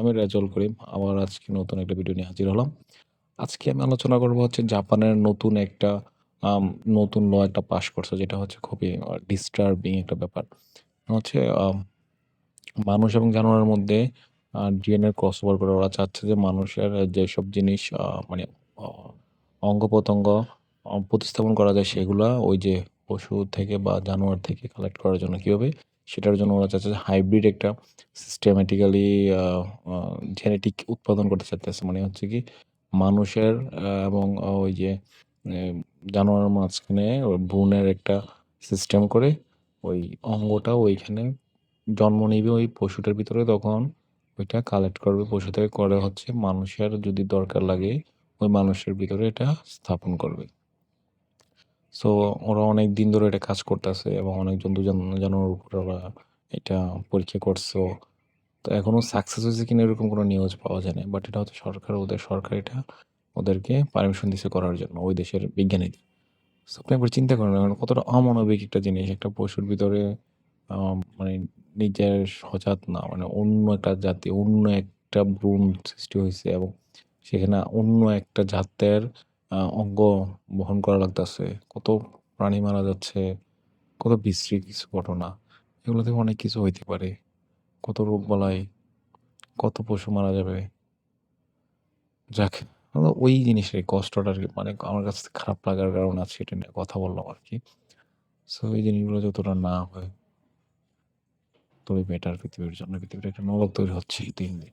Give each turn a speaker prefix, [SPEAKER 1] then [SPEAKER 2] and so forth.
[SPEAKER 1] আমি রেজাউল করিম। আবার আজকে নতুন একটা ভিডিও নিয়ে হাজির হলাম। আজকে আমি আলোচনা করব হচ্ছে জাপানের নতুন একটা নতুন ল একটা পাস করছে, যেটা হচ্ছে খুবই ডিস্টার্বিং একটা ব্যাপার। হচ্ছে মানুষ এবং জানোয়ারের মধ্যে ডিএনএ ক্রসওভার করে ওরা চাচ্ছে যে মানুষের যেসব জিনিস মানে অঙ্গ-প্রত্যঙ্গ প্রতিস্থাপন করা যায়, সেগুলা ওই যে পশু থেকে বা জানোয়ার থেকে কালেক্ট করার জন্য কীভাবে? সেটার জন্য ওরা চাচ্ছে হাইব্রিড একটা সিস্টেমেটিক্যালি জেনেটিক উৎপাদন করতে চাইতেছে। মানে হচ্ছে কি মানুষের এবং ওই যে, এ, জানোয়ারের মাঝখানে ভ্রূণের একটা সিস্টেম করে ওই অঙ্গটা ওইখানে জন্ম নিবে ওই পশুটার ভিতরে তখন ওইটা কালেক্ট করবে, পশু থেকে করে হচ্ছে মানুষের যদি দরকার লাগে ওই মানুষের ভিতরে এটা স্থাপন করবে। সো ওরা অনেক দিন ধরে এটা কাজ করতেছে এবং অনেক জন্তু জান জানোয়ারের উপরে ওরা এটা পরীক্ষা করছে তো এখনও সাকসেস হয়েছে কিনা এরকম কোনো নিউজ পাওয়া যায় না বাট এটা হচ্ছে সরকার, ওদের সরকার এটা ওদেরকে পারমিশন দিছে করার জন্য, ওই দেশের বিজ্ঞানীদের। সো আপনি একবার চিন্তা করেন মানে কতটা অমানবিক একটা জিনিস, একটা পশুর ভিতরে মানে নিজের সজাত না মানে অন্য একটা জাতি, অন্য একটা ভ্রূণ সৃষ্টি হয়েছে এবং সেখানে অন্য একটা জাতের অঙ্গ বহন করা লাগতেছে। কত প্রাণী মারা যাচ্ছে, কত বিশ্রী কিছু ঘটনা। এগুলো থেকে অনেক কিছু হইতে পারে। কত রোগ রোগবালাই, কত পশু মারা যাবে। যাক আমরা ওই জিনিসের কষ্টটা আরকি মানে আমার কাছে খারাপ লাগার কারণ আছে সেটা নিয়ে কথা বললাম আর কি সো এই জিনিসগুলো যতটা না হয় তবে বেটার পৃথিবীর জন্য। পৃথিবীর একটা নরক তৈরি হচ্ছে দিন, দিন।